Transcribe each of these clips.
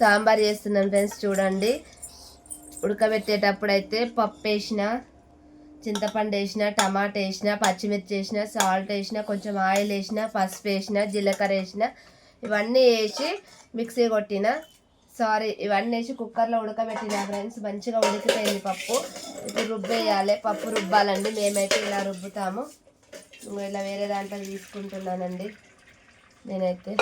సాంబార్ చేస్తున్నాను ఫ్రెండ్స్ చూడండి. ఉడకబెట్టేటప్పుడు అయితే పప్పు వేసిన చింతపండు వేసిన టమాటా వేసిన పచ్చిమిర్చి వేసిన సాల్ట్ వేసిన కొంచెం ఆయిల్ వేసిన పసుపు వేసిన జీలకర్ర వేసిన ఇవన్నీ వేసి మిక్సీ కొట్టిన. సారీ ఇవన్నీ వేసి కుక్కర్లో ఉడకబెట్టిన ఫ్రెండ్స్ మంచిగా ఉడికిపోయింది పప్పు. ఇప్పుడు రుబ్బేయాలి. పప్పు రుబ్బాలండి. మేమైతే ఇలా రుబ్బుతాము. ఇలా వేరే దాంట్లో తీసుకుంటున్నానండి. నేనైతే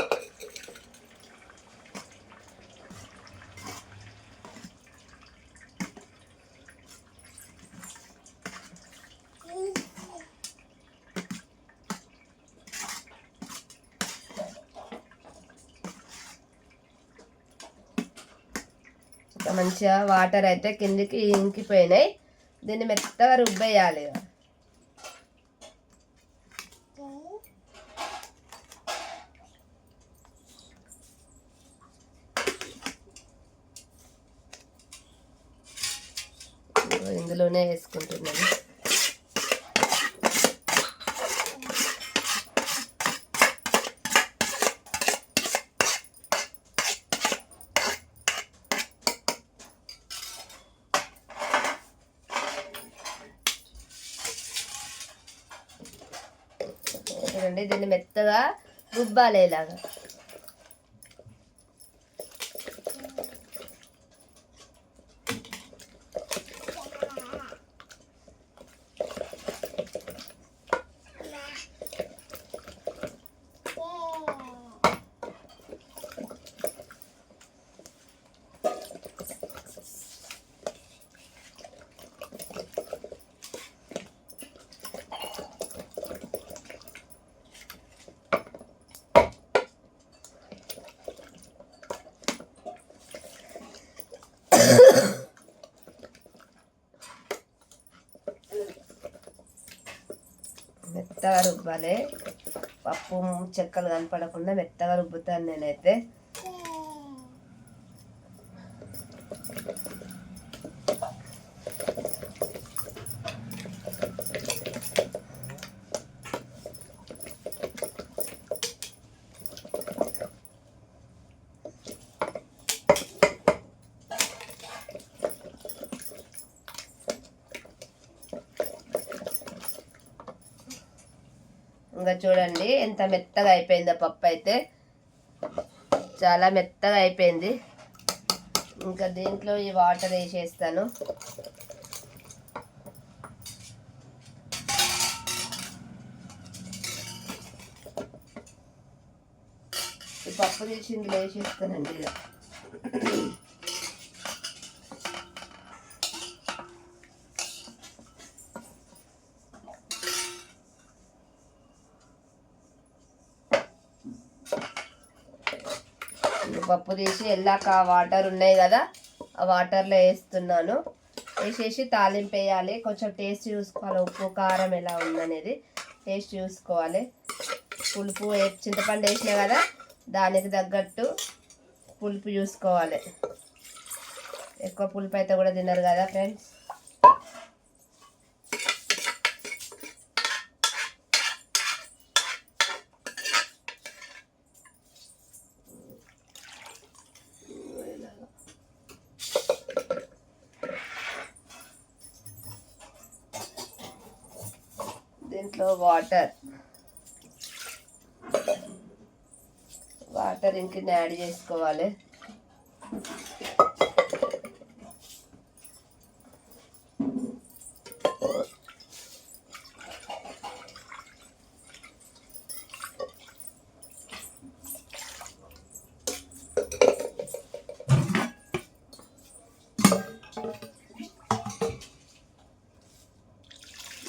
ఇంకా మంచిగా వాటర్ అయితే కిందికి ఇంకిపోయినాయి. దీన్ని మెత్తగా రుబ్బేయాలి ఇందులోనే వేసుకుంటున్నాను. చూడండి దీన్ని మెత్తగా రుబ్బాలి ఇలాగా. మెత్తగా రుబ్బాలి. పప్పు చెక్కలు కనపడకుండా మెత్తగా రుబ్బుతాను నేనైతే. ఇంకా చూడండి ఎంత మెత్తగా అయిపోయిందో పప్పు అయితే. చాలా మెత్తగా అయిపోయింది. ఇంకా దీంట్లో ఈ వాటర్ వేసేస్తాను. ఈ పప్పు తీసి ఇందులో వేసేస్తానండి పప్పు తీసి వెళ్ళాక వాటర్ ఉన్నాయి కదా ఆ వాటర్లో వేస్తున్నాను. వేసేసి తాలింపు వేయాలి. కొంచెం టేస్ట్ చూసుకోవాలి. ఉప్పు కారం ఎలా ఉందనేది టేస్ట్ చూసుకోవాలి. పులుపు చింతపండు వేసినా కదా దానికి తగ్గట్టు పులుపు చూసుకోవాలి. ఎక్కువ పులుపు అయితే కూడా తినరు కదా ఫ్రెండ్స్ దీంట్లో వాటర్ వాటర్ ఇంకా యాడ్ చేసుకోవాలి.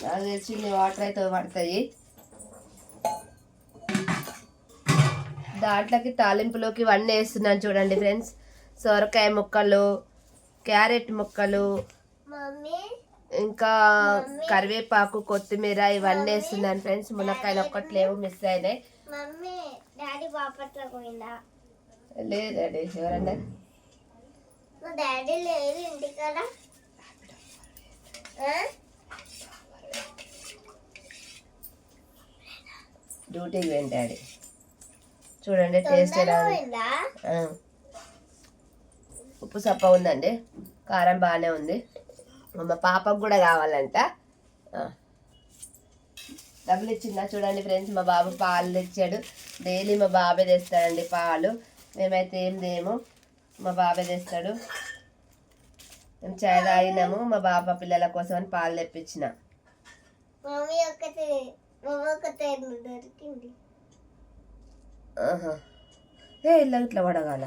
నాకు తెలిసి వాటర్ అయితే పడతాయి. దాంట్లోకి తాలింపులోకి ఇవన్నీ వేస్తున్నాను చూడండి ఫ్రెండ్స్. సొరకాయ ముక్కలు క్యారెట్ ముక్కలు ఇంకా కరివేపాకు కొత్తిమీర ఇవన్నీ వేస్తున్నాను ఫ్రెండ్స్. మునక్కాయలు ఒక్కట్లేవు మిస్ అయినాయి. లేదండి ఎవరన్నా మా డాడీ లేరు ఇంటికాడ? డ్యూటీకి పోయింది డాడీ. చూడండి టేస్ట్ ఎలా. ఉప్పు సప్ప ఉందండి. కారం బాగానే ఉంది. మా పాపకు కూడా కావాలంట. డబ్బులు ఇచ్చిందా చూడండి ఫ్రెండ్స్ మా బాబు పాలు తెచ్చాడు. డైలీ మా బాబే తెస్తాడండి పాలు. మేమైతే ఏం దేము మా బాబే తెస్తాడు. మేము చాయ్ తాగినాము మా బాబా పిల్లల కోసం అని పాలు తెప్పించిన. మమ్మీ ఒకటి మమ్మీ ఒకటి దొరికింది? ఆహా. ఏ ఇలా ఇట్లా పడగాల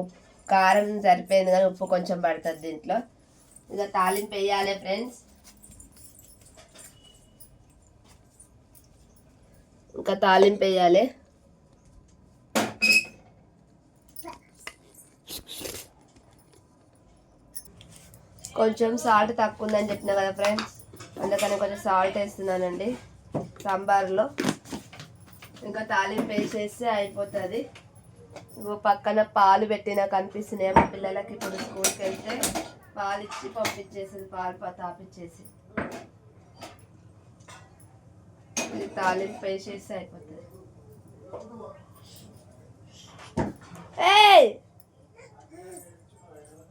ఉప్పు కారం సరిపోయింది కానీ ఉప్పు కొంచెం పడుతుంది దీంట్లో. ఇక తాలింపు వేయాలి ఫ్రెండ్స్. ఇంకా తాలింపు వేయాలి. కొంచెం సాల్ట్ తక్కువ ఉందని చెప్పిన కదా ఫ్రెండ్స్. అందుకని కొంచెం సాల్ట్ వేస్తున్నానండి. సాంబార్లో. ఇంకా తాలింపు వేసేస్తే అయిపోతుంది. ఇంకో పక్కన పాలు పెట్టినా కనిపిస్తున్నాయి మా పిల్లలకి ఇప్పుడు స్కూల్కి వెళ్తే పాలు ఇచ్చి పంపించేసింది పాలు తాపించేసి. తాపిచ్చేసి ఇది తాలింపు వేసేస్తే అయిపోతుంది. ఏ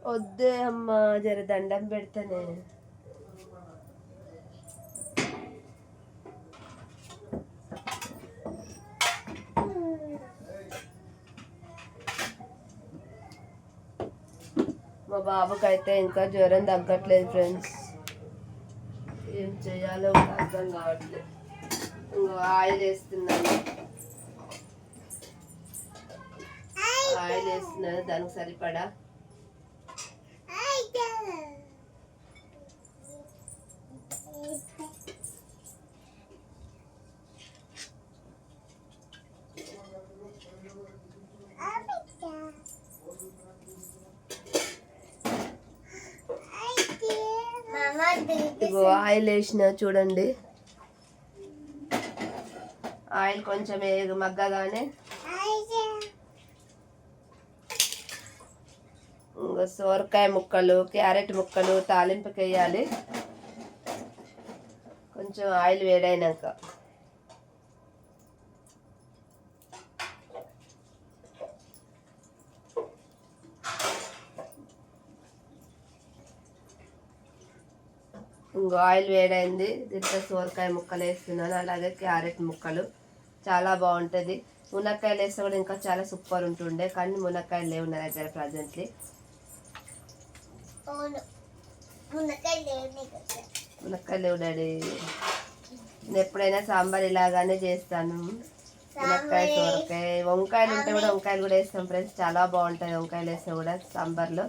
వద్దే అమ్మా జర దండం పెడతానే. మా బాబుకైతే ఇంకా జ్వరం తగ్గట్లేదు ఫ్రెండ్స్. ఏం చేయాలో అర్థం కావట్లేదు. ఇంకో ఆయిల్ వేస్తున్నాను. ఆయిల్ వేస్తున్నాను దానికి సరిపడా ఇగో ఆయిల్ వేసిన చూడండి. ఆయిల్ కొంచెం వేగ మగ్గగానే. ఇంకా సోరకాయ ముక్కలు క్యారెట్ ముక్కలు తాలింపుకి వేయాలి కొంచెం ఆయిల్ వేడైనాక. ఇంకో ఆయిల్ వేడైంది. దీంట్లో సోరకాయ ముక్కలు వేస్తున్నాను. అలాగే క్యారెట్ ముక్కలు. చాలా బాగుంటుంది. మునక్కాయలు వేస్తే కూడా ఇంకా చాలా సూపర్ ఉంటుండే. కానీ మునక్కాయలు లేవు నా దగ్గర ప్రజెంట్లీ. మునక్కాయలు లేవు డాడీ. నేను ఎప్పుడైనా సాంబార్ ఇలాగానే చేస్తాను. మునక్కాయ సోరకాయ వంకాయలు ఉంటే కూడా వంకాయలు కూడా వేస్తాం ఫ్రెండ్స్. చాలా బాగుంటాయి వంకాయలు వేస్తే కూడా సాంబార్లో.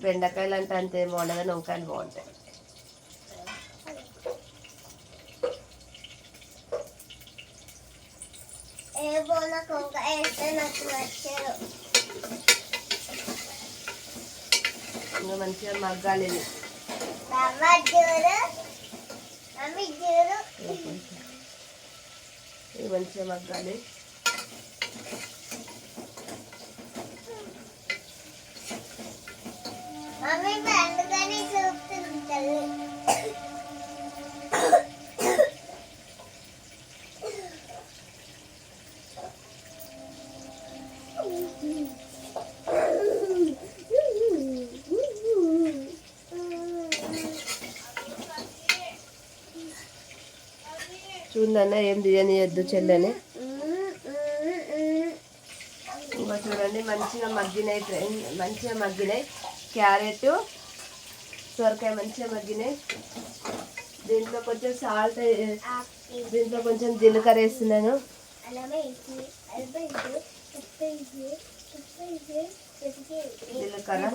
బెండకాయలు అంటే అంతే బాగుండదు కానీ వంకాయలు బాగుంటాయి ఇంకా మంచిగా మగ్గాలి మంచిగా మగ్గాలి. చూడన్న ఏం తీయనియద్దు చెల్లని. ఇంకా చూడండి మంచిగా మగ్గినాయి మంచిగా మగ్గినాయి. క్యారెట్ సొరకాయ మంచిగా మగ్గినాయి. దీంట్లో కొంచెం సాల్ట్ దీంట్లో కొంచెం జీలకర్ర వేస్తున్నాను. జీలకర్ర.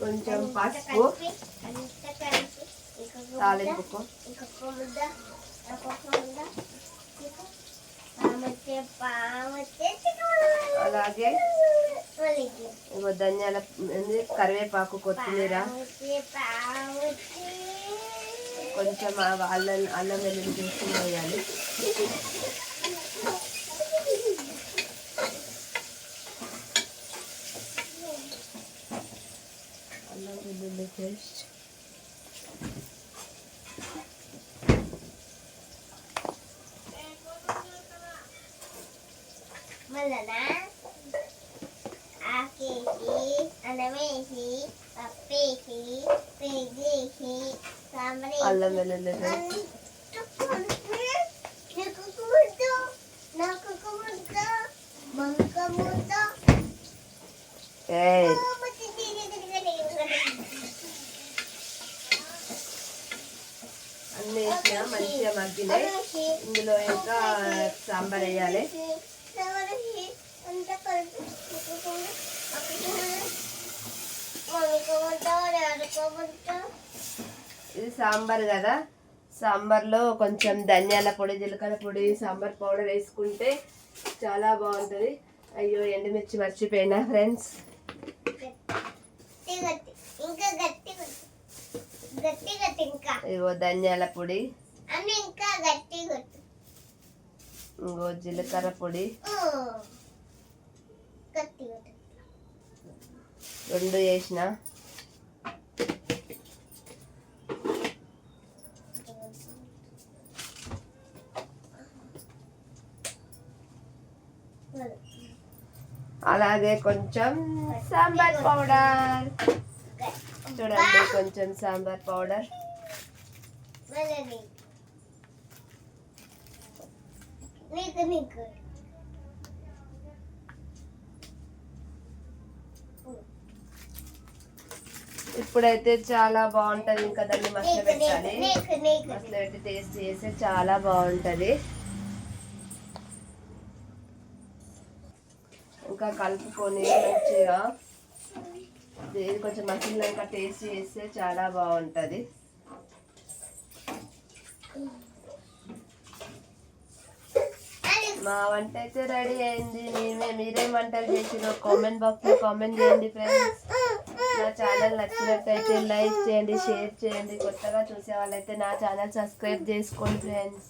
కొంచెం పసుపు. తాలింపుకు. అలాగే. ఇగో ధనియాల కరివేపాకు కొత్తిమీర. కొంచెం అల్లం అల్లం వెల్లుల్లి పేస్ట్ వేయాలి. అల్లం వెల్లుల్లి పేస్ట్. మళ్ళనా ఆకేసి అన్నమేసి పప్పేసి పెరిగేసి సాంబార్ అల్లం వెల్లుల్లి నాకు ముద్ద నాకు ముద్ద మంక ముద్ద ఏయ్, అన్నీ మంచిగా మగ్గినాయి. ఇందులో ఇంకా సాంబార్ వేయాలి. ఇది సాంబార్ కదా. సాంబార్లో కొంచెం ధనియాల పొడి జీలకర్ర పొడి సాంబార్ పౌడర్ వేసుకుంటే చాలా బాగుంటుంది. అయ్యో ఎండుమిర్చి మర్చిపోయినా ఫ్రెండ్స్. ఇగో ధనియాల పొడి. ఇంకా ఇంకో జీలకర్ర పొడి. రెండు వేసిన అలాగే కొంచెం సాంబార్ పౌడర్. చూడండి కొంచెం సాంబార్ పౌడర్. నీకు నీకు. ఇప్పుడైతే చాలా బాగుంటది. ఇంకా దాన్ని మసలు పెట్టాలి. నీకు మసలు పెట్టి టేస్ట్ చేస్తే చాలా బాగుంటది. ఇంకా కలుపుకొని మంచిగా ఇది కొంచెం మసిలినాక టేస్ట్ చేస్తే చాలా బాగుంటది. మా వంట అయితే రెడీ అయింది. మేమే మీరేం వంటలు చేసిరో కామెంట్ బాక్స్లో కామెంట్ చేయండి ఫ్రెండ్స్ నా ఛానల్ నచ్చినట్టయితే లైక్ చేయండి షేర్ చేయండి. కొత్తగా చూసే వాళ్ళైతే నా ఛానల్ సబ్స్క్రైబ్ చేసుకోండి ఫ్రెండ్స్.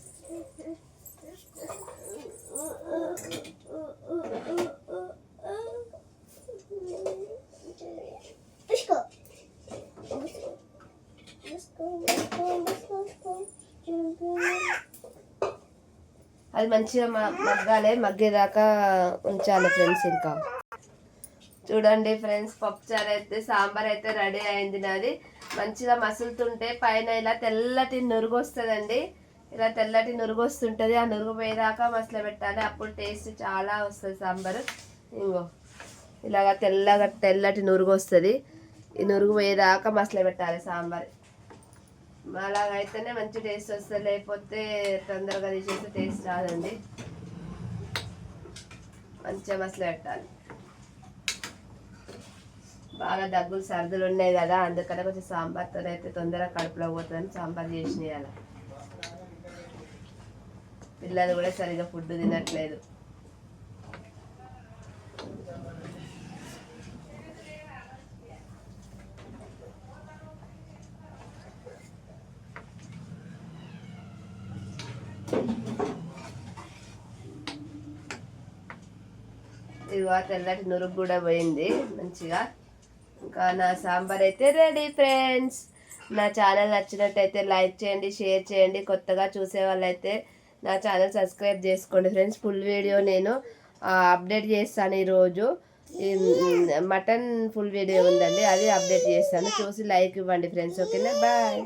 అది మంచిగా మగ్గాలి మగ్గేదాకా ఉంచాలి ఫ్రెండ్స్ ఇంకా. చూడండి ఫ్రెండ్స్ పప్పుచారు అయితే సాంబార్ అయితే రెడీ అయింది నాది. మంచిగా మసులుతుంటే పైన ఇలా తెల్లటి నురుగు వస్తుందండి ఇలా తెల్లటి నురుగు వస్తుంటుంది ఆ నురుగు పోయేదాకా మసలు పెట్టాలి అప్పుడు టేస్ట్ చాలా వస్తుంది సాంబారు. ఇంగో ఇలాగ తెల్లగా తెల్లటి నురుగు వస్తుంది ఈ నురుగు పోయేదాకా మసలు పెట్టాలి సాంబార్. అలాగైతేనే మంచి టేస్ట్ వస్తుంది లేకపోతే తొందరగా తీసేస్తే టేస్ట్ రాదండి. మంచిగా మసలు పెట్టాలి బాగా దగ్గులు సర్దులు ఉన్నాయి కదా అందుకనే కొంచెం సాంబార్తో అయితే తొందరగా కడుపులో పోతుందని సాంబార్ చేసినాయి పిల్లలు కూడా సరిగా ఫుడ్ తినట్లేదు. ఇదిగో తెల్లటి నురుగు కూడా పోయింది మంచిగా. ఇంకా నా సాంబార్ అయితే రెడీ ఫ్రెండ్స్ నా ఛానల్ నచ్చినట్టయితే లైక్ చేయండి షేర్ చేయండి. కొత్తగా చూసే వాళ్ళైతే నా ఛానల్ సబ్స్క్రైబ్ చేసుకోండి ఫ్రెండ్స్ ఫుల్ వీడియో నేను అప్డేట్ చేస్తాను ఈరోజు. మటన్ ఫుల్ వీడియో ఉందండి అది అప్డేట్ చేస్తాను. చూసి లైక్ ఇవ్వండి ఫ్రెండ్స్ ఓకేనా బాయ్